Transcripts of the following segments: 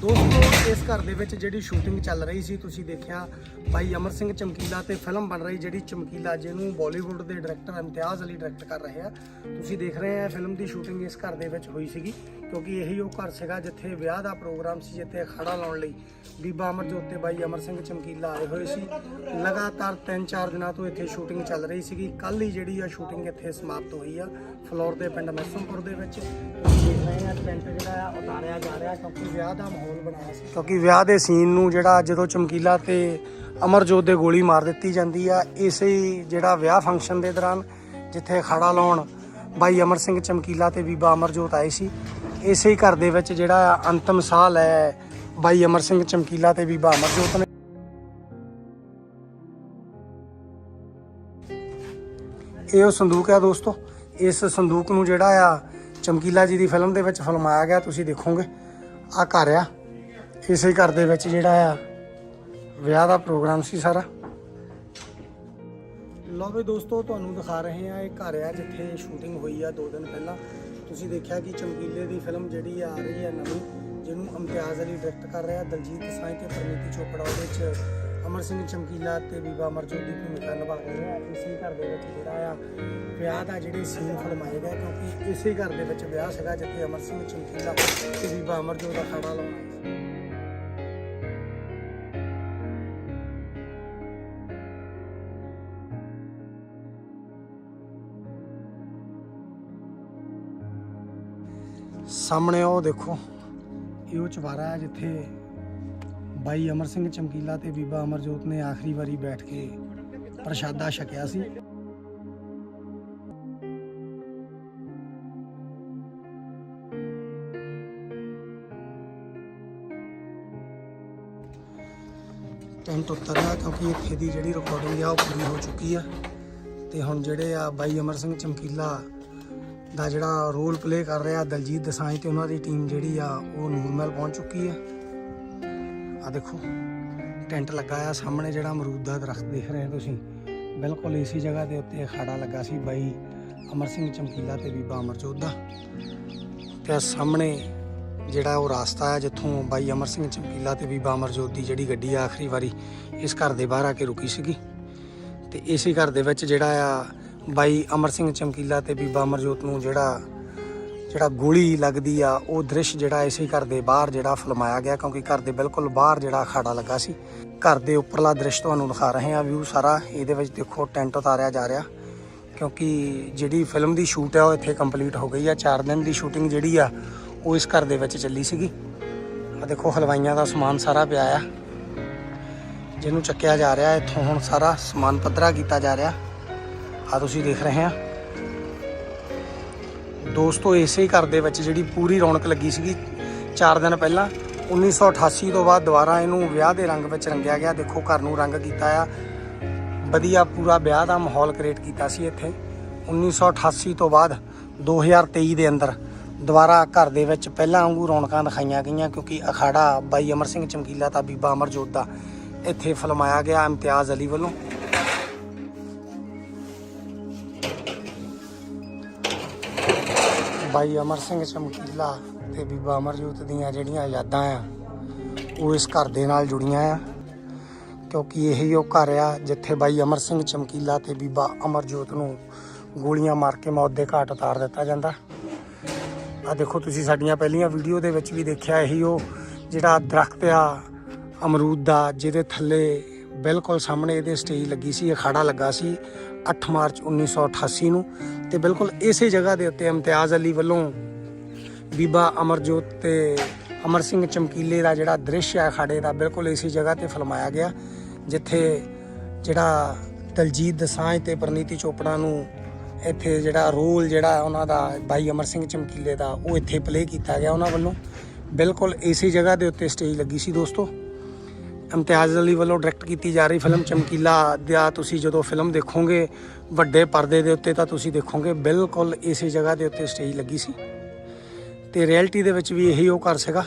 ਦੋਸਤੋ, ਇਸ ਘਰ ਦੇ ਵਿੱਚ ਜਿਹੜੀ ਸ਼ੂਟਿੰਗ ਚੱਲ ਰਹੀ ਸੀ, ਤੁਸੀਂ ਦੇਖਿਆ, ਭਾਈ ਅਮਰ ਸਿੰਘ ਚਮਕੀਲਾ ਤੇ ਫਿਲਮ ਬਣ ਰਹੀ ਜਿਹੜੀ ਚਮਕੀਲਾ, ਜਿਹਨੂੰ ਬਾਲੀਵੁੱਡ ਦੇ ਡਾਇਰੈਕਟਰ ਇਮਤਿਆਜ਼ ਅਲੀ ਡਾਇਰੈਕਟ ਕਰ ਰਹੇ ਆ। ਤੁਸੀਂ ਦੇਖ ਰਹੇ ਆ ਫਿਲਮ ਦੀ ਸ਼ੂਟਿੰਗ ਇਸ ਘਰ ਦੇ ਵਿੱਚ ਹੋਈ ਸੀਗੀ, ਕਿਉਂਕਿ ਇਹੀ ਉਹ ਘਰ ਸੀਗਾ ਜਿੱਥੇ ਵਿਆਹ ਦਾ ਪ੍ਰੋਗਰਾਮ ਸੀ, ਜਿੱਥੇ ਖੜਾ ਲਾਉਣ ਲਈ ਬੀਬਾ ਅਮਰਜੋਤ ਤੇ ਬਾਈ ਅਮਰ ਸਿੰਘ ਚਮਕੀਲਾ ਆਏ ਹੋਏ ਸੀ। ਲਗਾਤਾਰ 3-4 ਦਿਨਾਂ ਤੋਂ ਇੱਥੇ ਸ਼ੂਟਿੰਗ ਚੱਲ ਰਹੀ ਸੀਗੀ। ਕੱਲ ਹੀ ਜਿਹੜੀ ਆ ਸ਼ੂਟਿੰਗ ਇੱਥੇ ਸਮਾਪਤ ਹੋਈ ਆ, ਫਲੋਰ ਦੇ ਪਿੰਡ ਮੈਸਮਪੁਰ ਦੇ ਵਿੱਚ। ਤੁਸੀਂ ਦੇਖ ਰਹੇ ਆ ਜਾ ਰਿਹਾ ਕਿਉਂਕਿ ਵਿਆਹ ਦਾ ਮਾਹੌਲ ਬਣਾਇਆ ਸੀ। ਕਿਉਂਕਿ ਵਿਆਹ ਦੇ ਸੀਨ ਨੂੰ ਜਿਹੜਾ ਜਦੋਂ ਚਮਕੀਲਾ ਤੇ ਅਮਰਜੋਤ ਦੇ ਗੋਲੀ ਮਾਰ ਦਿੱਤੀ ਜਾਂਦੀ ਆ, ਇਸੇ ਜਿਹੜਾ ਵਿਆਹ ਫੰਕਸ਼ਨ ਦੇ ਦੌਰਾਨ ਜਿੱਥੇ ਖੜਾ ਲਾਉਣ ਬਾਈ ਅਮਰ ਸਿੰਘ ਚਮਕੀਲਾ ਤੇ ਬੀਬਾ ਅਮਰਜੋਤ ਆਏ ਸੀ, ਇਸੇ ਘਰ ਦੇ ਵਿੱਚ ਜਿਹੜਾ ਆ ਅੰਤਮ ਸਾਹ ਲੈ ਬਾਈ ਅਮਰ ਸਿੰਘ ਚਮਕੀਲਾ ਤੇ ਬੀਬਾ ਅਮਰਜੋਤ ਨੇ। ਇਹ ਉਹ ਸੰਦੂਕ ਹੈ ਦੋਸਤੋ, ਇਸ ਸੰਦੂਕ ਨੂੰ ਜਿਹੜਾ ਆ ਚਮਕੀਲਾ ਜੀ ਦੀ ਫਿਲਮ ਦੇ ਵਿੱਚ ਫਿਲਮਾਇਆ ਗਿਆ, ਤੁਸੀਂ ਦੇਖੋਗੇ। ਆ ਘਰ ਆ। ਇਸੇ ਘਰ ਦੇ ਵਿੱਚ ਜਿਹੜਾ ਆ, ਵਿਆਹ ਦਾ ਪ੍ਰੋਗਰਾਮ ਸੀ ਸਾਰਾ। ਲਓ ਵੀ ਦੋਸਤੋ, ਤੁਹਾਨੂੰ ਦਿਖਾ ਰਹੇ ਆ ਇਹ ਘਰ ਆ ਜਿੱਥੇ ਸ਼ੂਟਿੰਗ ਹੋਈ ਆ 2 ਦਿਨ ਪਹਿਲਾਂ। ਤੁਸੀਂ ਦੇਖਿਆ ਕਿ ਚਮਕੀਲੇ ਦੀ ਫਿਲਮ ਜਿਹੜੀ ਆ ਰਹੀ ਆ ਨਵੀਂ, ਜਿਹਨੂੰ ਇਮਤਿਆਜ਼ ਅਲੀ ਡਾਇਰੈਕਟ ਕਰ ਰਿਹਾ, ਦਲਜੀਤ ਸਾਈਂ ਤੇ ਪ੍ਰਨੀਤੀ ਚੋਪੜਾ ਉਹਦੇ ਵਿੱਚ ਅਮਰ ਸਿੰਘ ਚਮਕੀਲਾ ਤੇ ਬੀਬਾ ਅਮਰਜੋਤ ਦੀ ਭੂਮਿਕਾ ਨਿਭਾ ਰਹੇ ਆ। ਇਸੇ ਘਰ ਦੇ ਵਿੱਚ ਜਿਹੜਾ ਆ, ਵਿਆਹ ਦਾ ਜਿਹੜੇ ਸੀਨ ਫਿਲਮਾਏ ਗਏ ਕਿਉਂਕਿ ਇਸੇ ਘਰ ਦੇ ਵਿੱਚ ਵਿਆਹ ਸੀਗਾ, ਜਿੱਥੇ ਅਮਰ ਸਿੰਘ ਚਮਕੀਲਾ ਤੇ ਬੀਬਾ ਅਮਰਜੋਤ ਦਾ ਖਾਣਾ ਲਾਉਣਾ ਸਾਹਮਣੇ ਉਹ ਦੇਖੋ, ਇਹ ਉਹ ਚਵਾਰਾ ਹੈ ਜਿੱਥੇ ਬਾਈ ਅਮਰ ਸਿੰਘ ਚਮਕੀਲਾ ਤੇ ਬੀਬਾ ਅਮਰਜੋਤ ਨੇ ਆਖਰੀ ਵਾਰੀ ਬੈਠ ਕੇ ਪ੍ਰਸ਼ਾਦਾ ਛਕਿਆ ਸੀ। ਟੈਂਟ ਉਤਰਿਆ ਕਿਉਂਕਿ ਇੱਥੇ ਦੀ ਜਿਹੜੀ ਰਿਕਾਰਡਿੰਗ ਆ ਉਹ ਪੂਰੀ ਹੋ ਚੁੱਕੀ ਆ। ਤੇ ਹੁਣ ਜਿਹੜੇ ਆ ਬਾਈ ਅਮਰ ਸਿੰਘ ਚਮਕੀਲਾ ਦਾ ਜਿਹੜਾ ਰੋਲ ਪਲੇ ਕਰ ਰਿਹਾ ਦਲਜੀਤ ਦਸਾਂਝ ਤੇ ਉਹਨਾਂ ਦੀ ਟੀਮ ਜਿਹੜੀ ਆ ਉਹ ਨੂਰਮਹਿਲ ਪਹੁੰਚ ਚੁੱਕੀ ਆ। ਆ ਦੇਖੋ, ਟੈਂਟ ਲੱਗਾ ਆ ਸਾਹਮਣੇ ਜਿਹੜਾ ਅਮਰੂਦ ਦਾ ਦਰਖਤ ਦੇਖ ਰਹੇ ਹੋ ਤੁਸੀਂ। ਬਿਲਕੁਲ ਇਸੇ ਜਗ੍ਹਾ ਦੇ ਉੱਤੇ ਖੜਾ ਲੱਗਾ ਸੀ ਬਾਈ ਅਮਰ ਸਿੰਘ ਚਮਕੀਲਾ ਤੇ ਬੀਬਾ ਅਮਰਜੋਤ ਦਾ ਤੇ ਸਾਹਮਣੇ ਜਿਹੜਾ ਉਹ ਰਾਸਤਾ ਹੈ ਜਿੱਥੋਂ ਬਾਈ ਅਮਰ ਸਿੰਘ ਚਮਕੀਲਾ ਤੇ ਬੀਬਾ ਅਮਰਜੋਤ ਦੀ ਜਿਹੜੀ ਗੱਡੀ ਆਖਰੀ ਵਾਰੀ ਇਸ ਘਰ ਦੇ ਬਾਹਰ ਆ ਕੇ ਰੁਕੀ ਸੀਗੀ। ਤੇ ਇਸੇ ਘਰ ਦੇ ਵਿੱਚ ਜਿਹੜਾ ਆ ਬਾਈ ਅਮਰ ਸਿੰਘ ਚਮਕੀਲਾ ਤੇ ਬੀਬਾ ਅਮਰਜੋਤ ਨੂੰ ਜਿਹੜਾ ਜਿਹੜਾ ਗੋਲੀ ਲੱਗਦੀ ਆ, ਉਹ ਦ੍ਰਿਸ਼ ਜਿਹੜਾ ਇਸੇ ਘਰ ਦੇ ਬਾਹਰ ਜਿਹੜਾ ਫਿਲਮਾਇਆ ਗਿਆ ਕਿਉਂਕਿ ਘਰ ਦੇ ਬਿਲਕੁਲ ਬਾਹਰ ਜਿਹੜਾ ਅਖਾੜਾ ਲੱਗਾ ਸੀ। ਘਰ ਦੇ ਉੱਪਰਲਾ ਦ੍ਰਿਸ਼ ਤੁਹਾਨੂੰ ਦਿਖਾ ਰਹੇ ਆ ਵਿਊ ਸਾਰਾ। ਇਹਦੇ ਵਿੱਚ ਦੇਖੋ ਟੈਂਟ ਉਤਾਰਿਆ ਜਾ ਰਿਹਾ। ਕਿਉਂਕਿ ਜਿਹੜੀ ਫਿਲਮ ਦੀ ਸ਼ੂਟ ਆ, ਉਹ ਇੱਥੇ ਕੰਪਲੀਟ ਹੋ ਗਈ ਆ। 4 ਦਿਨ ਦੀ ਸ਼ੂਟਿੰਗ ਜਿਹੜੀ ਆ, ਉਹ ਇਸ ਘਰ ਦੇ ਵਿੱਚ ਚੱਲੀ ਸੀਗੀ। ਆ ਦੇਖੋ, ਹਲਵਾਈਆਂ ਦਾ ਸਮਾਨ ਸਾਰਾ ਪਿਆ ਆ। ਜਿਹਨੂੰ ਚੱਕਿਆ ਜਾ ਰਿਹਾ, ਇੱਥੋਂ ਹੁਣ ਸਾਰਾ ਸਮਾਨ ਪੱਧਰਾ ਕੀਤਾ ਜਾ ਰਿਹਾ। ਆ ਤੁਸੀਂ ਦੇਖ ਰਹੇ ਆ ਦੋਸਤੋ, ਇਸੇ ਘਰ ਦੇ ਵਿੱਚ ਜਿਹੜੀ ਪੂਰੀ ਰੌਣਕ ਲੱਗੀ ਸੀਗੀ 4 ਦਿਨ ਪਹਿਲਾਂ 1988 ਤੋਂ ਬਾਅਦ ਦੁਬਾਰਾ ਇਹਨੂੰ ਵਿਆਹ ਦੇ ਰੰਗ ਵਿੱਚ ਰੰਗਿਆ ਗਿਆ। ਦੇਖੋ, ਘਰ ਨੂੰ ਰੰਗ ਕੀਤਾ ਆ। ਵਧੀਆ ਪੂਰਾ ਵਿਆਹ ਦਾ ਮਾਹੌਲ ਕ੍ਰੀਏਟ ਕੀਤਾ ਸੀ ਇੱਥੇ। 1988 ਤੋਂ ਬਾਅਦ 2023 ਦੇ ਅੰਦਰ ਦੁਬਾਰਾ ਘਰ ਦੇ ਵਿੱਚ ਪਹਿਲਾਂ ਵਾਂਗੂ ਰੌਣਕਾਂ ਦਿਖਾਈਆਂ ਗਈਆਂ ਕਿਉਂਕਿ ਅਖਾੜਾ ਬਾਈ ਅਮਰ ਸਿੰਘ, ਚਮਕੀਲਾ ਤਾਂ ਬੀਬਾ ਅਮਰਜੋਤ ਦਾ ਇੱਥੇ ਫਲਮਾਇਆ ਗਿਆ, ਇਮਤਿਆਜ਼ ਅਲੀ ਵੱਲੋਂ। ਬਾਈ ਅਮਰ ਸਿੰਘ ਚਮਕੀਲਾ ਤੇ ਬੀਬਾ ਅਮਰਜੋਤ ਦੀਆਂ ਜਿਹੜੀਆਂ ਯਾਦਾਂ ਆ, ਉਹ ਇਸ ਘਰ ਦੇ ਨਾਲ ਜੁੜੀਆਂ ਆ। ਕਿਉਂਕਿ ਇਹੀ ਉਹ ਘਰ ਆ ਜਿੱਥੇ ਬਾਈ ਅਮਰ ਸਿੰਘ ਚਮਕੀਲਾ ਤੇ ਬੀਬਾ ਅਮਰਜੋਤ ਨੂੰ ਗੋਲੀਆਂ ਮਾਰ ਕੇ ਮੌਤ ਦੇ ਘਾਟ ਉਤਾਰ ਦਿੱਤਾ ਜਾਂਦਾ। ਆ ਦੇਖੋ ਤੁਸੀਂ ਸਾਡੀਆਂ ਪਹਿਲੀਆਂ ਵੀਡੀਓ ਦੇ ਵਿੱਚ ਵੀ ਦੇਖਿਆ, ਇਹੀ ਉਹ ਜਿਹੜਾ ਦਰਖਤ ਆ, ਅਮਰੂਦ ਦਾ, ਜਿਹਦੇ ਥੱਲੇ ਬਿਲਕੁਲ ਸਾਹਮਣੇ ਇਹਦੇ ਸਟੇਜ ਲੱਗੀ ਸੀ ਅਖਾੜਾ ਲੱਗਾ ਸੀ। 8 ਮਾਰਚ 1988 ਨੂੰ ਤੇ ਬਿਲਕੁਲ ਇਸੇ ਜਗ੍ਹਾ ਦੇ ਉੱਤੇ ਇਮਤਿਆਜ਼ ਅਲੀ ਵੱਲੋਂ ਬੀਬਾ ਅਮਰਜੋਤ ਤੇ ਅਮਰ ਸਿੰਘ ਚਮਕੀਲੇ ਦਾ ਜਿਹੜਾ ਦ੍ਰਿਸ਼ ਹੈ ਅਖਾੜੇ ਦਾ, ਬਿਲਕੁਲ ਇਸੇ ਜਗ੍ਹਾ ਤੇ ਫਿਲਮਾਇਆ ਗਿਆ, ਜਿੱਥੇ ਜਿਹੜਾ ਦਲਜੀਤ ਦਸਾਂਝ ਤੇ ਪ੍ਰਨੀਤੀ ਚੋਪੜਾ ਨੂੰ ਇੱਥੇ ਜਿਹੜਾ ਰੋਲ ਜਿਹੜਾ ਉਹਨਾਂ ਦਾ ਬਾਈ ਅਮਰ ਸਿੰਘ ਚਮਕੀਲੇ ਦਾ ਉਹ ਇੱਥੇ ਪਲੇ ਕੀਤਾ ਗਿਆ ਉਹਨਾਂ ਵੱਲੋਂ। ਬਿਲਕੁਲ ਇਸੇ ਜਗ੍ਹਾ ਦੇ ਉੱਤੇ ਸਟੇਜ ਲੱਗੀ ਸੀ ਦੋਸਤੋ। ਇਮਤਿਆਜ਼ ਅਲੀ ਵੱਲੋਂ ਡਾਇਰੈਕਟ ਕੀਤੀ ਜਾ ਰਹੀ ਫਿਲਮ ਚਮਕੀਲਾ ਦਾ ਤੁਸੀਂ ਜਦੋਂ ਫਿਲਮ ਦੇਖੋਗੇ, ਵੱਡੇ ਪਰਦੇ ਦੇ ਉੱਤੇ ਤਾਂ ਤੁਸੀਂ ਦੇਖੋਗੇ, ਬਿਲਕੁਲ ਇਸੇ ਜਗ੍ਹਾ ਦੇ ਉੱਤੇ ਸਟੇਜ ਲੱਗੀ ਸੀ। ਤੇ ਰਿਐਲਿਟੀ ਦੇ ਵਿੱਚ ਵੀ ਇਹੀ ਉਹ ਕਰ ਸੀਗਾ।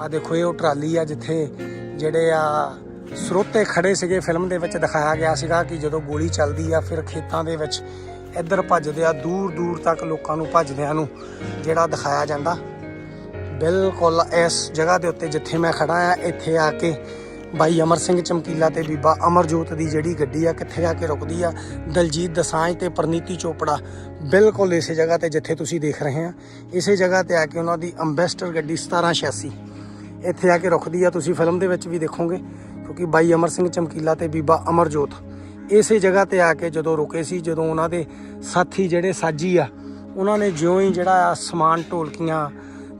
ਆ ਦੇਖੋ, ਇਹ ਉਹ ਟਰਾਲੀ ਆ ਜਿੱਥੇ ਜਿਹੜੇ ਆ ਸਰੋਤੇ ਖੜੇ ਸੀਗੇ। ਫਿਲਮ ਦੇ ਵਿੱਚ ਦਿਖਾਇਆ ਗਿਆ ਸੀਗਾ ਕਿ ਜਦੋਂ ਗੋਲੀ ਚੱਲਦੀ ਆ, ਫਿਰ ਖੇਤਾਂ ਦੇ ਵਿੱਚ ਇੱਧਰ ਭੱਜਦੇ ਆ, ਦੂਰ ਦੂਰ ਤੱਕ ਲੋਕਾਂ ਨੂੰ ਭੱਜਦਿਆਂ ਨੂੰ, ਜਿਹੜਾ ਦਿਖਾਇਆ ਜਾਂਦਾ। ਬਿਲਕੁਲ ਇਸ ਜਗ੍ਹਾ ਦੇ ਉੱਤੇ ਜਿੱਥੇ ਮੈਂ ਖੜਾ ਆ, ਇੱਥੇ ਆ ਕੇ ਬਾਈ ਅਮਰ ਸਿੰਘ ਚਮਕੀਲਾ ਤੇ ਬੀਬਾ ਅਮਰਜੋਤ ਦੀ ਜਿਹੜੀ ਗੱਡੀ ਆ, ਕਿੱਥੇ ਆ ਕੇ ਰੁਕਦੀ ਆ? ਦਲਜੀਤ ਦਸਾਂਝ ਤੇ ਪ੍ਰਨੀਤੀ ਚੋਪੜਾ। ਬਿਲਕੁਲ ਇਸੇ ਜਗ੍ਹਾ ਤੇ ਜਿੱਥੇ ਤੁਸੀਂ ਦੇਖ ਰਹੇ ਆ। ਇਸੇ ਜਗ੍ਹਾ ਤੇ ਆ ਕੇ ਉਹਨਾਂ ਦੀ ਅੰਬੈਸਟਰ ਗੱਡੀ 1786 ਇੱਥੇ ਆ ਕੇ ਰੁਕਦੀ ਆ, ਤੁਸੀਂ ਫਿਲਮ ਦੇ ਵਿੱਚ ਵੀ ਦੇਖੋਗੇ, ਕਿਉਂਕਿ ਬਾਈ ਅਮਰ ਸਿੰਘ ਚਮਕੀਲਾ ਤੇ ਬੀਬਾ ਅਮਰਜੋਤ ਇਸੇ ਜਗ੍ਹਾ ਤੇ ਆ ਕੇ ਜਦੋਂ ਰੁਕੇ ਸੀ, ਜਦੋਂ ਉਹਨਾਂ ਦੇ ਸਾਥੀ ਜਿਹੜੇ ਸਾਜੀ ਆ, ਉਹਨਾਂ ਨੇ ਜਿਉਂ ਹੀ ਜਿਹੜਾ ਸਮਾਨ ਢੋਲਕੀਆਂ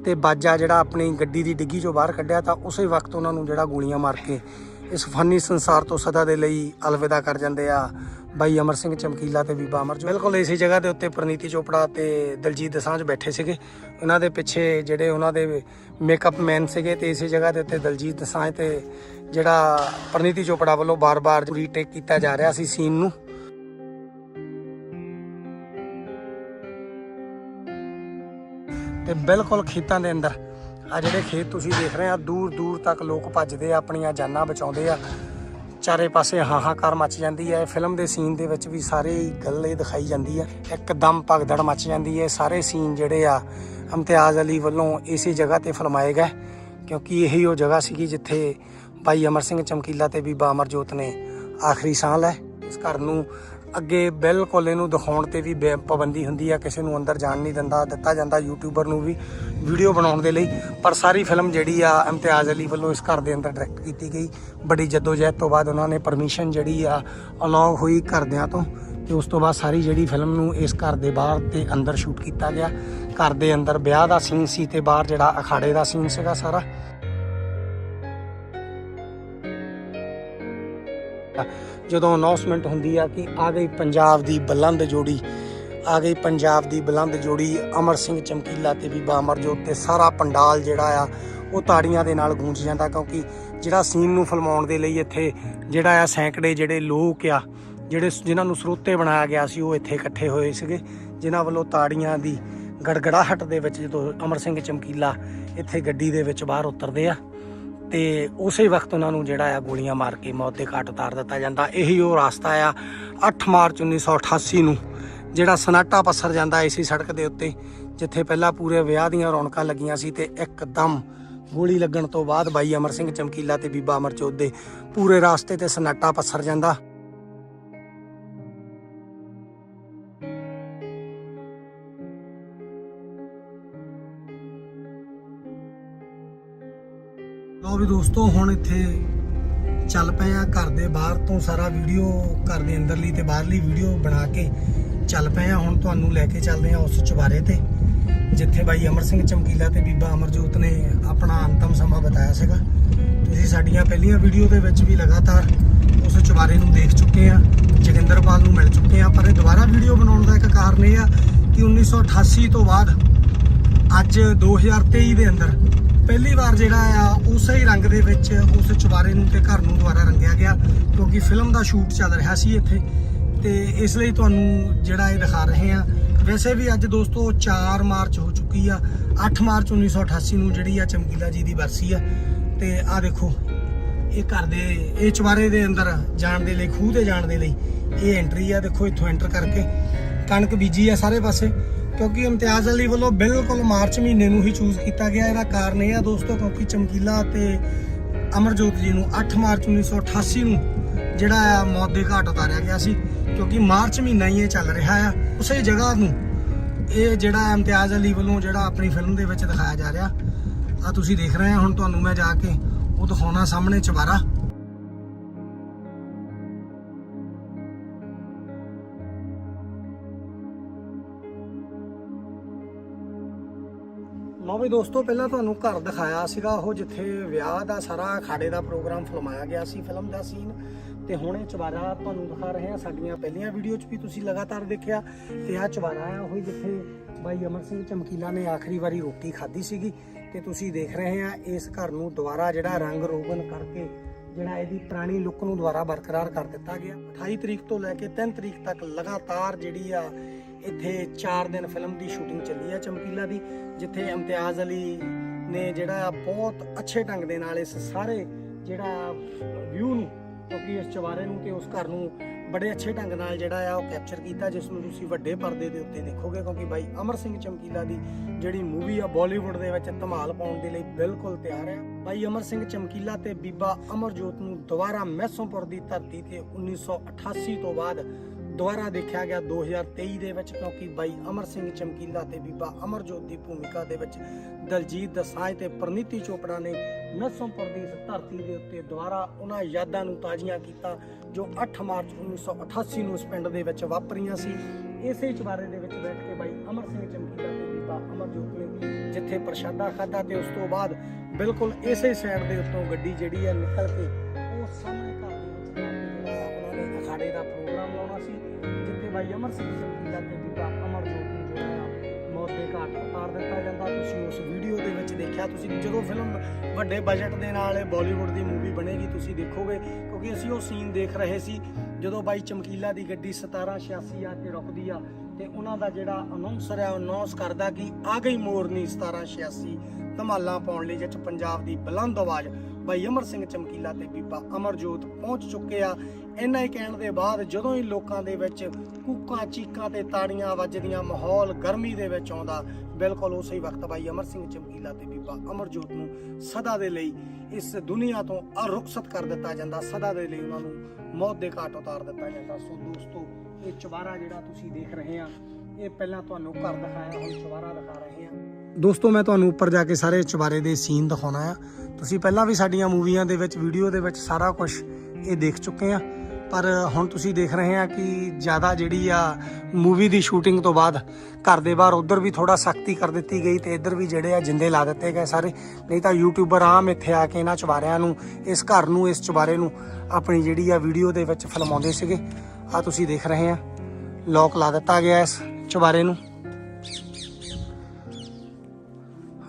ਤੇ ਬਾਜਾ ਜਿਹੜਾ ਆਪਣੀ ਗੱਡੀ ਦੀ ਡਿੱਗੀ ਚੋਂ ਬਾਹਰ ਕੱਢਿਆ ਤਾਂ ਉਸੇ ਵਕਤ ਉਹਨਾਂ ਨੂੰ ਜਿਹੜਾ ਗੋਲੀਆਂ ਮਾਰ ਕੇ ਇਸ ਫਨੀ ਸੰਸਾਰ ਤੋਂ ਸਦਾ ਦੇ ਲਈ ਅਲਵਿਦਾ ਕਰ ਜਾਂਦੇ ਆ ਬਾਈ ਅਮਰ ਸਿੰਘ ਚਮਕੀਲਾ ਤੇ ਬੀਬਾ ਅਮਰਜੋਤ ਬਿਲਕੁਲ ਇਸੇ ਜਗ੍ਹਾ ਦੇ ਉੱਤੇ ਪ੍ਰਨੀਤੀ ਚੋਪੜਾ ਤੇ ਦਲਜੀਤ ਦਸਾਂਝ ਬੈਠੇ ਸੀਗੇ। ਉਹਨਾਂ ਦੇ ਪਿੱਛੇ ਜਿਹੜੇ ਉਹਨਾਂ ਦੇ ਮੇਕਅਪ ਮੈਨ ਸੀਗੇ ਤੇ ਇਸੇ ਜਗ੍ਹਾ ਦੇ ਉੱਤੇ ਦਲਜੀਤ ਦਸਾਂਝ ਤੇ ਜਿਹੜਾ ਪ੍ਰਨੀਤੀ ਚੋਪੜਾ ਵੱਲੋਂ ਬਾਰ-ਬਾਰ ਰੀਟੇਕ ਕੀਤਾ ਜਾ ਰਿਹਾ ਸੀ ਸੀਨ ਨੂੰ। ਤੇ ਬਿਲਕੁਲ ਖੇਤਾਂ ਦੇ ਅੰਦਰ, ਆ ਜਿਹੜੇ ਖੇਤ ਤੁਸੀਂ ਦੇਖ ਰਹੇ ਆ ਦੂਰ ਦੂਰ ਤੱਕ ਲੋਕ ਭੱਜਦੇ ਆ, ਆਪਣੀਆਂ ਜਾਨਾਂ ਬਚਾਉਂਦੇ ਆ। ਚਾਰੇ ਪਾਸੇ ਹਾਹਾਕਾਰ ਮਚ ਜਾਂਦੀ ਹੈ ਫਿਲਮ ਦੇ ਸੀਨ ਦੇ ਵਿੱਚ ਵੀ ਸਾਰੇ ਗੱਲ ਇਹ ਦਿਖਾਈ ਜਾਂਦੀ ਹੈ ਇੱਕਦਮ ਭਗਦੜ ਮਚ ਜਾਂਦੀ ਹੈ ਸਾਰੇ ਸੀਨ ਜਿਹੜੇ ਆ, ਇਮਤਿਆਜ਼ ਅਲੀ ਵੱਲੋਂ ਇਸੇ ਜਗ੍ਹਾ ਤੇ ਫਿਲਮਾਏ ਗਏ, ਕਿਉਂਕਿ ਇਹੀ ਉਹ ਜਗ੍ਹਾ ਸੀਗੀ ਜਿੱਥੇ ਭਾਈ ਅਮਰ ਸਿੰਘ ਚਮਕੀਲਾ ਤੇ ਬੀਬਾ ਅਮਰਜੋਤ ਨੇ ਆਖਰੀ ਸਾਹ ਲੈ। ਇਸ ਘਰ ਨੂੰ ਅੱਗੇ ਬਿਲਕੁਲ ਇਹਨੂੰ ਦਿਖਾਉਣ ਤੇ ਵੀ ਬੇ- ਪਾਬੰਦੀ ਹੁੰਦੀ ਆ, ਕਿਸੇ ਨੂੰ ਅੰਦਰ ਜਾਣ ਨਹੀਂ ਦਿੰਦਾ, ਦਿੱਤਾ ਜਾਂਦਾ ਯੂਟਿਊਬਰ ਨੂੰ ਵੀ ਵੀਡੀਓ ਬਣਾਉਣ ਦੇ ਲਈ। ਪਰ ਸਾਰੀ ਫਿਲਮ ਜਿਹੜੀ ਆ, ਇਮਤਿਆਜ਼ ਅਲੀ ਵੱਲੋਂ ਇਸ ਘਰ ਦੇ ਅੰਦਰ ਡਾਇਰੈਕਟ ਕੀਤੀ ਗਈ। ਬੜੀ ਜਦੋਜਹਿਦ ਤੋਂ ਬਾਅਦ ਉਹਨਾਂ ਨੇ ਪਰਮਿਸ਼ਨ ਜਿਹੜੀ ਆ ਅਲਾਉ ਹੋਈ ਘਰਦਿਆਂ ਤੋਂ ਤੇ ਉਸ ਤੋਂ ਬਾਅਦ ਸਾਰੀ ਜਿਹੜੀ ਫਿਲਮ ਨੂੰ ਇਸ ਘਰ ਦੇ ਬਾਹਰ ਤੇ ਅੰਦਰ ਸ਼ੂਟ ਕੀਤਾ ਗਿਆ। ਘਰ ਦੇ ਅੰਦਰ ਵਿਆਹ ਦਾ ਸੀਨ ਸੀ ਤੇ ਬਾਹਰ ਜਿਹੜਾ ਅਖਾੜੇ ਦਾ ਸੀਨ ਸੀਗਾ ਸਾਰਾ। ਜਦੋਂ ਅਨਾਉਂਸਮੈਂਟ ਹੁੰਦੀ ਆ ਕਿ ਆ ਗਈ ਪੰਜਾਬ ਦੀ ਬੁਲੰਦ ਜੋੜੀ, ਆ ਗਈ ਪੰਜਾਬ ਦੀ ਬੁਲੰਦ ਜੋੜੀ, ਅਮਰ ਸਿੰਘ ਚਮਕੀਲਾ ਤੇ ਬੀਬਾ ਅਮਰਜੋਤ ਤੇ ਸਾਰਾ ਪੰਡਾਲ ਜਿਹੜਾ ਆ, ਉਹ ਤਾੜੀਆਂ ਦੇ ਨਾਲ ਗੂੰਜ ਜਾਂਦਾ ਕਿਉਂਕਿ ਜਿਹੜਾ ਸੀਨ ਨੂੰ ਫਿਲਮਾਉਣ ਦੇ ਲਈ ਇੱਥੇ ਜਿਹੜਾ ਆ ਸੈਂਕੜੇ ਜਿਹੜੇ ਲੋਕ ਆ, ਜਿਹੜੇ ਜਿਨ੍ਹਾਂ ਨੂੰ ਸਰੋਤੇ ਬਣਾਇਆ ਗਿਆ ਸੀ, ਉਹ ਇੱਥੇ ਇਕੱਠੇ ਹੋਏ ਸੀਗੇ, ਜਿਨ੍ਹਾਂ ਵੱਲੋਂ ਤਾੜੀਆਂ ਦੀ ਗੜਗੜਾਹਟ ਦੇ ਵਿੱਚ ਜਦੋਂ ਅਮਰ ਸਿੰਘ ਚਮਕੀਲਾ ਇੱਥੇ ਗੱਡੀ ਦੇ ਵਿੱਚ ਬਾਹਰ ਉਤਰਦੇ ਆ ਤੇ ਉਸੇ ਵਕਤ ਉਹਨਾਂ ਨੂੰ ਜਿਹੜਾ ਆ ਗੋਲੀਆਂ ਮਾਰ ਕੇ ਮੌਤ ਦੇ ਘਾਟ ਉਤਾਰ ਦਿੱਤਾ ਜਾਂਦਾ। ਇਹੀ ਉਹ ਰਸਤਾ ਆ 8 ਮਾਰਚ 1988 ਨੂੰ, ਜਿਹੜਾ ਸਨਾਟਾ ਪਸਰ ਜਾਂਦਾ ਇਸੇ ਸੜਕ ਦੇ ਉੱਤੇ, ਜਿੱਥੇ ਪਹਿਲਾਂ ਪੂਰੇ ਵਿਆਹ ਦੀਆਂ ਰੌਣਕਾਂ ਲੱਗੀਆਂ ਸੀ ਤੇ ਇੱਕਦਮ ਗੋਲੀ ਲੱਗਣ ਤੋਂ ਬਾਅਦ ਬਾਈ ਅਮਰ ਸਿੰਘ ਚਮਕੀਲਾ ਤੇ ਬੀਬਾ ਅਮਰਚੋਦ ਦੇ ਪੂਰੇ ਰਸਤੇ ਤੇ ਸਨਾਟਾ ਪਸਰ ਜਾਂਦਾ। ਲੋ ਵੀ ਦੋਸਤੋ, ਹੁਣ ਇੱਥੇ ਚੱਲ ਪਏ ਆ ਘਰ ਦੇ ਬਾਹਰ ਤੋਂ ਸਾਰਾ ਵੀਡੀਓ, ਘਰ ਦੇ ਅੰਦਰਲੀ ਤੇ ਬਾਹਰਲੀ ਵੀਡੀਓ ਬਣਾ ਕੇ ਚੱਲ ਪਏ ਆ। ਹੁਣ ਤੁਹਾਨੂੰ ਲੈ ਕੇ ਚੱਲਦੇ ਆ ਉਸ ਚੁਬਾਰੇ ਤੇ, ਜਿੱਥੇ ਬਾਈ ਅਮਰ ਸਿੰਘ ਚਮਕੀਲਾ ਤੇ ਬੀਬਾ ਅਮਰਜੋਤ ਨੇ ਆਪਣਾ ਅੰਤਮ ਸਮਾਂ ਬਤਾਇਆ ਸੀਗਾ। ਤੁਸੀਂ ਸਾਡੀਆਂ ਪਹਿਲੀਆਂ ਵੀਡੀਓ ਦੇ ਵਿੱਚ ਵੀ ਲਗਾਤਾਰ ਉਸ ਚੁਬਾਰੇ ਨੂੰ ਦੇਖ ਚੁੱਕੇ ਆ। ਜਗਿੰਦਰਪਾਲ ਨੂੰ ਮਿਲ ਚੁੱਕੇ ਆ, ਪਰ ਇਹ ਦੁਬਾਰਾ ਵੀਡੀਓ ਬਣਾਉਣ ਦਾ ਇੱਕ ਕਾਰਨ ਇਹ ਆ ਕਿ 1988 ਤੋਂ ਬਾਅਦ ਅੱਜ 2023 ਦੇ ਅੰਦਰ ਪਹਿਲੀ ਵਾਰ ਜਿਹੜਾ ਆ ਉਸੇ ਹੀ ਰੰਗ ਦੇ ਵਿੱਚ ਉਸ ਚੁਬਾਰੇ ਨੂੰ ਤੇ ਘਰ ਨੂੰ ਦੁਬਾਰਾ ਰੰਗਿਆ ਗਿਆ, ਕਿਉਂਕਿ ਫਿਲਮ ਦਾ ਸ਼ੂਟ ਚੱਲ ਰਿਹਾ ਸੀ ਇੱਥੇ। ਤੇ ਇਸ ਲਈ ਤੁਹਾਨੂੰ ਜਿਹੜਾ ਇਹ ਦਿਖਾ ਰਹੇ ਆ, ਵੈਸੇ ਵੀ ਅੱਜ ਦੋਸਤੋ 4 ਮਾਰਚ ਹੋ ਚੁੱਕੀ ਆ 8 ਮਾਰਚ 1988 ਨੂੰ ਜਿਹੜੀ ਆ ਚਮਕੀਲਾ ਜੀ ਦੀ ਬਰਸੀ ਆ। ਤੇ ਆ ਦੇਖੋ, ਇਹ ਘਰ ਦੇ, ਇਹ ਚੁਬਾਰੇ ਦੇ ਅੰਦਰ ਜਾਣ ਦੇ ਲਈ, ਖੂਹ ਤੇ ਜਾਣ ਦੇ ਲਈ ਇਹ ਐਂਟਰੀ ਆ। ਦੇਖੋ, ਇੱਥੋਂ ਐਂਟਰ ਕਰਕੇ ਕਣਕ ਬੀਜੀ ਆ ਸਾਰੇ ਪਾਸੇ। ਕਿਉਂਕਿ ਇਮਤਿਆਜ਼ ਅਲੀ ਵੱਲੋਂ ਬਿਲਕੁਲ ਮਾਰਚ ਮਹੀਨੇ ਨੂੰ ਹੀ ਚੂਜ਼ ਕੀਤਾ ਗਿਆ। ਇਹਦਾ ਕਾਰਨ ਇਹ ਆ ਦੋਸਤੋ, ਕਿਉਂਕਿ ਚਮਕੀਲਾ ਤੇ ਅਮਰਜੋਤ ਜੀ ਨੂੰ 8 ਮਾਰਚ 1988 ਨੂੰ ਜਿਹੜਾ ਆ ਮੌਤ ਦੇ ਘਾਟ ਉਤਾਰਿਆ ਗਿਆ ਸੀ, ਕਿਉਂਕਿ ਮਾਰਚ ਮਹੀਨਾ ਹੀ ਇਹ ਚੱਲ ਰਿਹਾ ਆ। ਉਸੇ ਜਗ੍ਹਾ ਨੂੰ ਇਹ ਜਿਹੜਾ ਇਮਤਿਆਜ਼ ਅਲੀ ਵੱਲੋਂ ਜਿਹੜਾ ਆਪਣੀ ਫਿਲਮ ਦੇ ਵਿੱਚ ਦਿਖਾਇਆ ਜਾ ਰਿਹਾ। ਆ ਤੁਸੀਂ ਦੇਖ ਰਹੇ ਆ, ਹੁਣ ਤੁਹਾਨੂੰ ਮੈਂ ਜਾ ਕੇ ਉਹ ਦਿਖਾਉਣਾ ਸਾਹਮਣੇ ਚਵਾਰਾ ਲਓ ਵੀ ਦੋਸਤੋ, ਪਹਿਲਾਂ ਤੁਹਾਨੂੰ ਘਰ ਦਿਖਾਇਆ ਸੀਗਾ, ਉਹ ਜਿੱਥੇ ਵਿਆਹ ਦਾ ਸਾਰਾ ਅਖਾੜੇ ਦਾ ਪ੍ਰੋਗਰਾਮ ਫਿਲਮਾਇਆ ਗਿਆ ਸੀ, ਫਿਲਮ ਦਾ ਸੀਨ। ਤੇ ਹੁਣ ਇਹ ਚਵਾਰਾ ਤੁਹਾਨੂੰ ਦਿਖਾ ਰਹੇ ਹਾਂ, ਸਾਡੀਆਂ ਪਹਿਲੀਆਂ ਵੀਡੀਓ 'ਚ ਵੀ ਤੁਸੀਂ ਲਗਾਤਾਰ ਦੇਖਿਆ। ਤੇ ਆਹ ਚਵਾਰਾ ਆ, ਉਹ ਜਿੱਥੇ ਬਾਈ ਅਮਰ ਸਿੰਘ ਚਮਕੀਲਾ ਨੇ ਆਖਰੀ ਵਾਰੀ ਰੋਟੀ ਖਾਧੀ ਸੀਗੀ। ਤੇ ਤੁਸੀਂ ਦੇਖ ਰਹੇ ਆ ਇਸ ਘਰ ਨੂੰ ਦੁਬਾਰਾ ਜਿਹੜਾ ਰੰਗ ਰੋਗਨ ਕਰਕੇ, ਜਿਹੜਾ ਇਹਦੀ ਪੁਰਾਣੀ ਲੁੱਕ ਨੂੰ ਦੁਬਾਰਾ ਬਰਕਰਾਰ ਕਰ ਦਿੱਤਾ ਗਿਆ। 28 ਤਰੀਕ ਤੋਂ ਲੈ ਕੇ 3 ਤਰੀਕ ਤੱਕ ਲਗਾਤਾਰ ਜਿਹੜੀ ਆ ਇੱਥੇ 4 ਦਿਨ ਫਿਲਮ ਦੀ ਸ਼ੂਟਿੰਗ ਚੱਲੀ ਆ ਚਮਕੀਲਾ ਦੀ, ਜਿੱਥੇ ਇਮਤਿਆਜ਼ ਅਲੀ ਨੇ ਜਿਹੜਾ ਬਹੁਤ ਅੱਛੇ ਢੰਗ ਦੇ ਨਾਲ ਇਸ ਸਾਰੇ ਜਿਹੜਾ ਵਿਊ ਨੂੰ, ਕਿਉਂਕਿ ਇਸ ਚਵਾਰੇ ਨੂੰ ਤੇ ਉਸ ਘਰ ਨੂੰ ਬੜੇ ਅੱਛੇ ਢੰਗ ਨਾਲ ਜਿਹੜਾ ਆ ਉਹ ਕੈਪਚਰ ਕੀਤਾ, ਜਿਸ ਨੂੰ ਤੁਸੀਂ ਵੱਡੇ ਪਰਦੇ ਦੇ ਉੱਤੇ ਦੇਖੋਗੇ, ਕਿਉਂਕਿ ਬਾਈ ਅਮਰ ਸਿੰਘ ਚਮਕੀਲਾ ਦੀ ਜਿਹੜੀ ਮੂਵੀ ਆ ਬਾਲੀਵੁੱਡ ਦੇ ਵਿੱਚ ਧਮਾਲ ਪਾਉਣ ਦੇ ਲਈ ਬਿਲਕੁਲ ਤਿਆਰ ਹੈ ਬਾਈ ਅਮਰ ਸਿੰਘ ਚਮਕੀਲਾ ਤੇ ਬੀਬਾ ਅਮਰਜੋਤ ਨੂੰ ਦੁਬਾਰਾ ਮੈਸੋਂਪੁਰ ਦੀ ਧਰਤੀ ਤੇ 1988 ਤੋਂ ਬਾਅਦ ਦੁਬਾਰਾ ਦੇਖਿਆ ਗਿਆ 2023 ਦੇ ਵਿੱਚ, ਕਿਉਂਕਿ ਬਾਈ ਅਮਰ ਸਿੰਘ ਚਮਕੀਲਾ ਤੇ ਬੀਬਾ ਅਮਰਜੋਤ ਦੀ ਭੂਮਿਕਾ ਦੇ ਵਿੱਚ ਦਲਜੀਤ ਦਸਾਂਝ ਤੇ ਪ੍ਰਨੀਤੀ ਚੋਪੜਾ ਨੇ ਮੈਸੋਂਪੁਰ ਦੀ ਇਸ ਧਰਤੀ ਦੇ ਉੱਤੇ ਦੁਬਾਰਾ ਉਹਨਾਂ ਯਾਦਾਂ ਨੂੰ ਤਾਜ਼ੀਆਂ ਕੀਤਾ, ਜੋ 8 ਮਾਰਚ 1988 ਨੂੰ ਇਸ ਪਿੰਡ ਦੇ ਵਿੱਚ ਵਾਪਰੀਆਂ ਸੀ। ਇਸੇ ਚਵਾਰੇ ਦੇ ਵਿੱਚ ਬੈਠ ਕੇ ਬਾਈ ਅਮਰ ਸਿੰਘ ਚਮਕੀਲਾ ਤੇ ਬੀਬਾ ਅਮਰਜੋਤ ਨੇ ਜਿੱਥੇ ਪ੍ਰਸ਼ਾਦਾ ਖਾਦਾ ਤੇ ਉਸ ਤੋਂ ਬਾਅਦ ਬਿਲਕੁਲ ਇਸੇ ਸਾਈਡ ਦੇ ਉੱਤੋਂ ਗੱਡੀ ਜਿਹੜੀ ਹੈ ਨਿਕਲ ਕੇ ਉਹ ਸਾਹਮਣੇ ਘਰ ਦੇ ਵਿੱਚ ਉਹਨਾਂ ਨੇ ਅਖਾੜੇ ਦਾ ਪ੍ਰੋਗਰਾਮ ਸੀ ਜਿੱਥੇ ਬਾਈ ਅਮਰ ਸਿੰਘ ਚਮਕੀਲਾ ਤੇ ਬੀਬਾ ਅਮਰਜੋਤ ਨੂੰ ਜਿਹੜਾ ਮੌਤ ਦੇ ਘਾਟ ਉਤਾਰ ਦਿੱਤਾ ਜਾਂਦਾ। ਤੁਸੀਂ ਉਸ ਵੀਡੀਓ ਦੇ ਵਿੱਚ ਦੇਖਿਆ, ਤੁਸੀਂ ਜਦੋਂ ਫਿਲਮ ਵੱਡੇ ਬਜਟ ਦੇ ਨਾਲ ਬਾਲੀਵੁੱਡ ਦੀ ਮੂਵੀ ਬਣੇਗੀ, ਤੁਸੀਂ ਦੇਖੋਗੇ, ਕਿਉਂਕਿ ਅਸੀਂ ਉਹ ਸੀਨ ਦੇਖ ਰਹੇ ਸੀ, ਜਦੋਂ ਬਾਈ ਚਮਕੀਲਾ ਦੀ ਗੱਡੀ 1786 ਆ ਕੇ ਰੁਕਦੀ ਆ ਤੇ ਉਹਨਾਂ ਦਾ ਜਿਹੜਾ ਅਨਾਉਂਸਰ ਹੈ ਉਹ ਅਨਾਉਂਸ ਕਰਦਾ ਕਿ ਆ ਗਈ ਮੋਰਨੀ 1786 ਧਮਾਲਾਂ ਪਾਉਣ ਲਈ ਜਿੱਚ ਪੰਜਾਬ ਦੀ ਬੁਲੰਦ ਆਵਾਜ਼ ਬਾਈ ਅਮਰ ਸਿੰਘ ਚਮਕੀਲਾ ਤੇ ਬੀਬਾ ਅਮਰਜੋਤ ਪਹੁੰਚ ਚੁੱਕੇ ਆ। ਇੰਨਾ ਹੀ ਕਹਿਣ ਦੇ ਬਾਅਦ ਜਦੋਂ ਹੀ ਲੋਕਾਂ ਦੇ ਵਿੱਚ ਕੂਕਾਂ, ਚੀਕਾਂ ਤੇ ਤਾੜੀਆਂ ਵੱਜਦੀਆਂ, ਮਾਹੌਲ ਗਰਮੀ ਦੇ ਵਿੱਚ ਆਉਂਦਾ, ਬਿਲਕੁਲ ਉਸੇ ਵਕਤ ਬਾਈ ਅਮਰ ਸਿੰਘ ਚਮਕੀਲਾ ਤੇ ਬੀਬਾ ਅਮਰਜੋਤ ਨੂੰ ਸਦਾ ਦੇ ਲਈ ਇਸ ਦੁਨੀਆ ਤੋਂ ਅਰੁਖਸਤ ਕਰ ਦਿੱਤਾ ਜਾਂਦਾ, ਸਦਾ ਦੇ ਲਈ ਉਹਨਾਂ ਨੂੰ ਮੌਤ ਦੇ ਘਾਟ ਉਤਾਰ ਦਿੱਤਾ ਜਾਂਦਾ। ਸੋ ਦੋਸਤੋ, ਇਹ ਚਵਾਰਾ ਜਿਹੜਾ ਤੁਸੀਂ ਦੇਖ ਰਹੇ ਆ, ਇਹ ਪਹਿਲਾਂ ਤੁਹਾਨੂੰ ਘਰ ਦਿਖਾਇਆ, ਹੁਣ ਚਵਾਰਾ ਦਿਖਾ ਰਹੇ ਆ। ਦੋਸਤੋ, ਮੈਂ ਤੁਹਾਨੂੰ ਉੱਪਰ ਜਾ ਕੇ ਸਾਰੇ ਚਵਾਰੇ ਦੇ ਸੀਨ ਦਿਖਾਉਣਾ ਆ। ਤੁਸੀਂ ਪਹਿਲਾਂ ਵੀ ਸਾਡੀਆਂ ਮੂਵੀਆਂ ਦੇ ਵਿੱਚ, ਵੀਡੀਓ ਦੇ ਵਿੱਚ ਸਾਰਾ ਕੁਝ ਇਹ ਦੇਖ ਚੁੱਕੇ ਆ। ਪਰ ਹੁਣ ਤੁਸੀਂ ਦੇਖ ਰਹੇ ਆ ਕਿ ਜ਼ਿਆਦਾ ਜਿਹੜੀ ਆ ਮੂਵੀ ਦੀ ਸ਼ੂਟਿੰਗ ਤੋਂ ਬਾਅਦ ਘਰ ਦੇ ਬਾਹਰ ਉਧਰ ਵੀ ਥੋੜਾ ਸਖਤੀ ਕਰ ਦਿੱਤੀ ਗਈ ਤੇ ਇੱਧਰ ਵੀ ਜਿਹੜੇ ਆ ਜਿੰਦੇ ਲਾ ਦਿੱਤੇ ਗਏ ਸਾਰੇ। ਨਹੀਂ ਤਾਂ ਯੂਟਿਊਬਰ ਆਮ ਇੱਥੇ ਆ ਕੇ ਇਹਨਾਂ ਚਵਾਰਿਆਂ ਨੂੰ, ਇਸ ਘਰ ਨੂੰ, ਇਸ ਚਵਾਰੇ ਨੂੰ ਆਪਣੀ ਜਿਹੜੀ ਆ ਵੀਡੀਓ ਦੇ ਵਿੱਚ ਫਿਲਮਾਉਂਦੇ ਸੀਗੇ। ਆ ਤੁਸੀਂ ਦੇਖ ਰਹੇ ਆ। ਲੋਕ ਲਾ ਦਿੱਤਾ ਗਿਆ ਇਸ ਚਵਾਰੇ ਨੂੰ।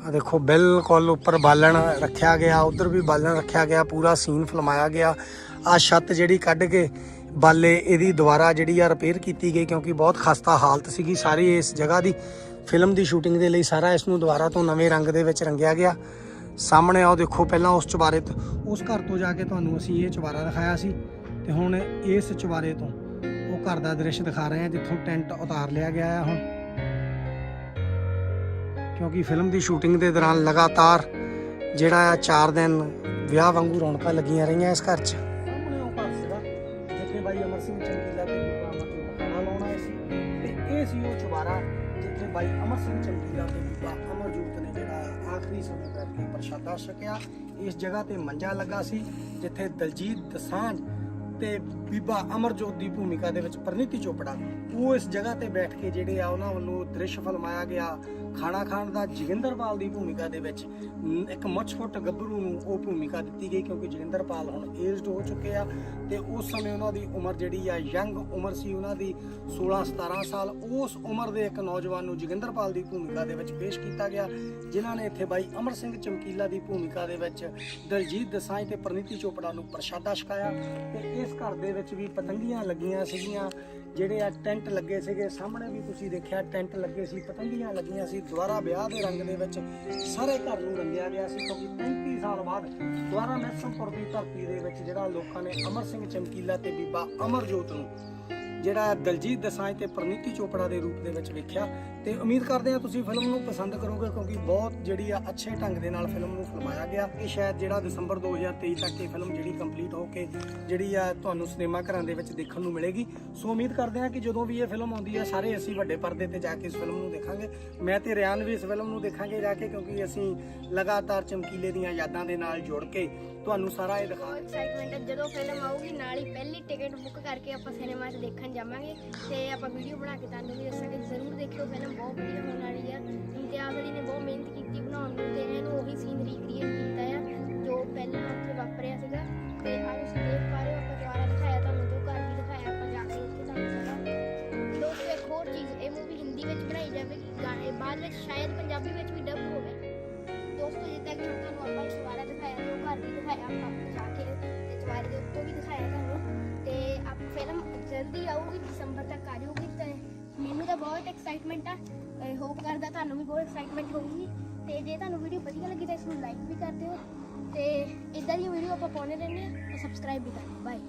ਆ ਦੇਖੋ, ਬਿਲਕੁਲ ਉੱਪਰ ਬਾਲਣ ਰੱਖਿਆ ਗਿਆ, ਉਧਰ ਵੀ ਬਾਲਣ ਰੱਖਿਆ ਗਿਆ, ਪੂਰਾ ਸੀਨ ਫਲਮਾਇਆ ਗਿਆ। ਆ ਛੱਤ ਜਿਹੜੀ ਕੱਢ ਕੇ ਬਾਲੇ, ਇਹਦੀ ਦੁਬਾਰਾ ਜਿਹੜੀ ਆ ਰਿਪੇਅਰ ਕੀਤੀ ਗਈ ਕਿਉਂਕਿ ਬਹੁਤ ਖਸਤਾ ਹਾਲਤ ਸੀਗੀ ਸਾਰੀ ਇਸ ਜਗ੍ਹਾ ਦੀ। ਫਿਲਮ ਦੀ ਸ਼ੂਟਿੰਗ ਦੇ ਲਈ ਸਾਰਾ ਇਸ ਨੂੰ ਦੁਬਾਰਾ ਤੋਂ ਨਵੇਂ ਰੰਗ ਦੇ ਵਿੱਚ ਰੰਗਿਆ ਗਿਆ। ਸਾਹਮਣੇ ਆਓ, ਦੇਖੋ ਪਹਿਲਾਂ ਉਸ ਚੁਬਾਰੇ ਤੋਂ। ਉਸ ਘਰ ਤੋਂ ਜਾ ਕੇ ਤੁਹਾਨੂੰ ਅਸੀਂ ਇਹ ਚੁਬਾਰਾ ਦਿਖਾਇਆ ਸੀ ਤੇ ਹੁਣ ਇਸ ਚੁਬਾਰੇ ਤੋਂ ਉਹ ਘਰ ਦਾ ਦ੍ਰਿਸ਼ ਦਿਖਾ ਰਹੇ ਹਾਂ, ਜਿੱਥੋਂ ਟੈਂਟ ਉਤਾਰ ਲਿਆ ਗਿਆ ਹੈ ਹੁਣ। ਕਿਉਂਕਿ ਫਿਲਮ ਦੀ ਸ਼ੂਟਿੰਗ ਦੇ ਦੌਰਾਨ ਲਗਾਤਾਰ ਜਿਹੜਾ ਆ 4 ਦਿਨ ਵਿਆਹ ਵਾਂਗੂ ਰੌਣਕਾਂ ਲੱਗੀਆਂ ਰਹੀਆਂ ਇਸ ਘਰ 'ਚ। ਸਾਹਮਣੇ ਉਹ ਘਰ ਸੀਗਾ, ਜਿੱਥੇ ਬਾਈ ਅਮਰ ਸਿੰਘ ਚਮਕੀਲਾ ਤੇ ਬੀਬਾ ਅਮਰਜੋਤ ਖਾਣਾ ਲਾਉਣਾ ਸੀ। ਤੇ ਇਹ ਸੀ ਉਹ ਚੁਬਾਰਾ, ਜਿੱਥੇ ਬਾਈ ਅਮਰ ਸਿੰਘ ਚਮਕੀਲਾ ਤੇ ਬੀਬਾ ਅਮਰਜੋਤ ਨੇ ਜਿਹੜਾ ਆਖਰੀ ਸਮੇਂ ਬੈਠ ਕੇ ਪ੍ਰਸ਼ਾਦਾ ਛਕਿਆ। ਇਸ ਜਗ੍ਹਾ ਤੇ ਮੰਜਾ ਲੱਗਾ ਸੀ, ਜਿੱਥੇ ਦਲਜੀਤ ਦਸਾਂਝ ਤੇ ਬੀਬਾ ਅਮਰਜੋਤ ਦੀ ਭੂਮਿਕਾ ਦੇ ਵਿੱਚ ਪ੍ਰਨੀਤੀ ਚੋਪੜਾ ਉਹ ਇਸ ਜਗ੍ਹਾ ਤੇ ਬੈਠ ਕੇ ਜਿਹੜੇ ਆ ਉਹਨਾਂ ਵੱਲੋਂ ਦ੍ਰਿਸ਼ ਫਲਮਾਇਆ ਗਿਆ। ਖਾਣਾ ਖਾਣ ਦਾ ਜੋਗਿੰਦਰਪਾਲ ਦੀ ਭੂਮਿਕਾ ਦੇ ਵਿੱਚ ਇੱਕ ਮੁੱਛ-ਫੁੱਟ ਗੱਭਰੂ ਨੂੰ ਉਹ ਭੂਮਿਕਾ ਦਿੱਤੀ ਗਈ ਕਿਉਂਕਿ ਜੋਗਿੰਦਰਪਾਲ ਹੁਣ ਏਜਡ ਹੋ ਚੁੱਕੇ ਆ ਤੇ ਉਸ ਸਮੇਂ ਉਹਨਾਂ ਦੀ ਉਮਰ ਜਿਹੜੀ ਆ ਯੰਗ ਉਮਰ ਸੀ ਉਹਨਾਂ ਦੀ 16-17 ਸਾਲ। ਉਸ ਉਮਰ ਦੇ ਇੱਕ ਨੌਜਵਾਨ ਨੂੰ ਜੋਗਿੰਦਰਪਾਲ ਦੀ ਭੂਮਿਕਾ ਦੇ ਵਿੱਚ ਪੇਸ਼ ਕੀਤਾ ਗਿਆ, ਜਿਨ੍ਹਾਂ ਨੇ ਇੱਥੇ ਬਾਈ ਅਮਰ ਸਿੰਘ ਚਮਕੀਲਾ ਦੀ ਭੂਮਿਕਾ ਦੇ ਵਿੱਚ ਦਲਜੀਤ ਦਸਾਂਝ ਤੇ ਪ੍ਰਨੀਤੀ ਚੋਪੜਾ ਨੂੰ ਪ੍ਰਸ਼ਾਦਾ ਛਕਾਇਆ ਤੇ ਇਸ ਘਰ ਦੇ ਵਿੱਚ ਵੀ ਪਤੰਗੀਆਂ ਲੱਗੀਆਂ ਸੀਗੀਆਂ। ਜਿਹੜੇ ਆ ਟੈਂਟ ਲੱਗੇ ਸੀਗੇ, ਸਾਹਮਣੇ ਵੀ ਤੁਸੀਂ ਦੇਖਿਆ ਟੈਂਟ ਲੱਗੇ ਸੀ, ਪਤੰਗੀਆਂ ਲੱਗੀਆਂ ਸੀ, ਦੁਬਾਰਾ ਵਿਆਹ ਦੇ ਰੰਗ ਦੇ ਵਿੱਚ ਸਾਰੇ ਘਰ ਨੂੰ ਰੰਗਿਆ ਗਿਆ ਸੀ, ਕਿਉਂਕਿ 35 ਸਾਲ ਬਾਅਦ ਦੁਬਾਰਾ ਮੈਸਮਪੁਰ ਦੀ ਧਰਤੀ ਦੇ ਵਿੱਚ ਜਿਹੜਾ ਲੋਕਾਂ ਨੇ ਅਮਰ ਸਿੰਘ ਚਮਕੀਲਾ ਤੇ ਬੀਬਾ ਅਮਰਜੋਤ ਨੂੰ ਜਿਹੜਾ ਦਲਜੀਤ ਦਸਾਂਝ ਤੇ ਪ੍ਰਨੀਤੀ ਚੋਪੜਾ ਦੇ ਰੂਪ ਦੇ ਵਿੱਚ ਵੇਖਿਆ। ਤੇ ਉਮੀਦ ਕਰਦੇ ਹਾਂ ਤੁਸੀਂ ਫਿਲਮ ਨੂੰ ਪਸੰਦ ਕਰੋਗੇ, ਕਿਉਂਕਿ ਬਹੁਤ ਜਿਹੜੀ ਆ ਅੱਛੇ ਢੰਗ ਦੇ ਨਾਲ ਫਿਲਮ ਨੂੰ ਫਿਲਮਾਇਆ ਗਿਆ। ਇਹ ਸ਼ਾਇਦ ਜਿਹੜਾ ਦਸੰਬਰ 2023 ਤੱਕ ਇਹ ਫਿਲਮ ਜਿਹੜੀ ਕੰਪਲੀਟ ਹੋ ਕੇ ਜਿਹੜੀ ਆ ਤੁਹਾਨੂੰ ਸਿਨੇਮਾ ਘਰਾਂ ਦੇ ਵਿੱਚ ਦੇਖਣ ਨੂੰ ਮਿਲੇਗੀ। ਸੋ ਉਮੀਦ ਕਰਦੇ ਹਾਂ ਕਿ ਜਦੋਂ ਵੀ ਇਹ ਫਿਲਮ ਆਉਂਦੀ ਹੈ ਸਾਰੇ ਅਸੀਂ ਵੱਡੇ ਪਰਦੇ ਤੇ ਜਾ ਕੇ ਇਸ ਫਿਲਮ ਨੂੰ ਦੇਖਾਂਗੇ। ਮੈਂ ਤੇ ਰਿਆਨ ਵੀ ਇਸ ਫਿਲਮ ਨੂੰ ਦੇਖਾਂਗੇ ਜਾ ਕੇ, ਕਿਉਂਕਿ ਅਸੀਂ ਲਗਾਤਾਰ ਚਮਕੀਲੇ ਦੀਆਂ ਯਾਦਾਂ ਦੇ ਨਾਲ ਜੁੜ ਕੇ ਤੁਹਾਨੂੰ ਸਾਰਾ ਇਹ ਦਿਖਾ ਐਕਸਾਈਟਮੈਂਟ ਜਦੋਂ ਫਿਲਮ ਆਊਗੀ, ਨਾਲ ਹੀ ਪਹਿਲੀ ਟਿਕਟ ਬੁੱਕ ਕਰਕੇ ਆਪਾਂ ਸਿਨੇਮਾ 'ਚ ਦੇਖਣ ਜਾਵਾਂਗੇ ਤੇ ਆਪਾਂ ਵੀਡੀਓ ਬਣਾ ਕੇ ਤੁਹਾਨੂੰ ਵੀ ਦੱਸਾਂਗੇ, ਜ਼ਰੂਰ ਦੇਖਿਓ ਫਿਲਮ ਬਹੁਤ ਵਧੀਆ ਹੋਣ ਵਾਲੀ ਆ। ਇੰਤਿਆਜ਼ ਅਲੀ ਨੇ ਬਹੁਤ ਮਿਹਨਤ ਕੀਤੀ ਬਣਾਉਣ ਨੂੰ ਤੇ ਇਹਨੂੰ ਉਹੀ ਸੀਨ ਰੀਕ੍ਰੀਏਟ ਕੀਤਾ ਆ, ਜੋ ਪਹਿਲਾਂ ਉੱਥੇ ਵਾਪਰਿਆ ਸੀਗਾ। ਤੇ ਆ ਤੁਸੀਂ ਦੇਖ ਪਾ ਰਹੇ ਹੋ, ਆਪਾਂ ਦੁਆਰਾ ਦਿਖਾਇਆ ਤੁਹਾਨੂੰ, ਜੋ ਘਰ ਵੀ ਦਿਖਾਇਆ, ਆਪਾਂ ਜਾ ਕੇ ਉੱਥੇ ਤੁਹਾਨੂੰ ਸਾਰਾ ਦੋਸਤੋ ਇੱਕ ਹੋਰ ਚੀਜ਼, ਇਹ ਮੂਵੀ ਹਿੰਦੀ ਵਿੱਚ ਬਣਾਈ ਜਾਵੇਗੀ ਗਾਣੇ, ਬਾਅਦ ਵਿੱਚ ਸ਼ਾਇਦ ਪੰਜਾਬੀ ਵਿੱਚ ਵੀ ਡਬ ਹੋਵੇ। ਦੋਸਤੋ, ਜਿੱਦਾਂ ਕਿ ਤੁਹਾਨੂੰ ਆਪਾਂ ਚਵਾਰਾ ਦਿਖਾਇਆ ਤੇ ਘਰ ਵੀ ਦਿਖਾਇਆ, ਆਪਾਂ ਜਾ ਕੇ ਤੇ ਚਵਾਰੇ ਦੇ ਉੱਤੋਂ ਵੀ ਦਿਖਾਇਆ ਤੁਹਾਨੂੰ। ਜਲਦੀ ਆਊਗੀ, ਦਸੰਬਰ ਤੱਕ ਆ ਜਾਊਗੀ, ਤੇ ਮੈਨੂੰ ਤਾਂ ਬਹੁਤ ਐਕਸਾਈਟਮੈਂਟ ਆ। ਹੋਪ ਕਰਦਾ ਤੁਹਾਨੂੰ ਵੀ ਬਹੁਤ ਐਕਸਾਈਟਮੈਂਟ ਹੋਊਗੀ। ਤੇ ਜੇ ਤੁਹਾਨੂੰ ਵੀਡੀਓ ਵਧੀਆ ਲੱਗੀ ਤਾਂ ਇਸ ਨੂੰ ਲਾਈਕ ਵੀ ਕਰ ਦਿਓ। ਤੇ ਇਦਾਂ ਦੀ ਵੀਡੀਓ ਆਪਾਂ ਪਾਉਂਦੇ ਰਹਿੰਦੇ ਆ ਤੇ ਸਬਸਕ੍ਰਾਈਬ ਵੀ ਕਰ ਦਿਓ। ਬਾਏ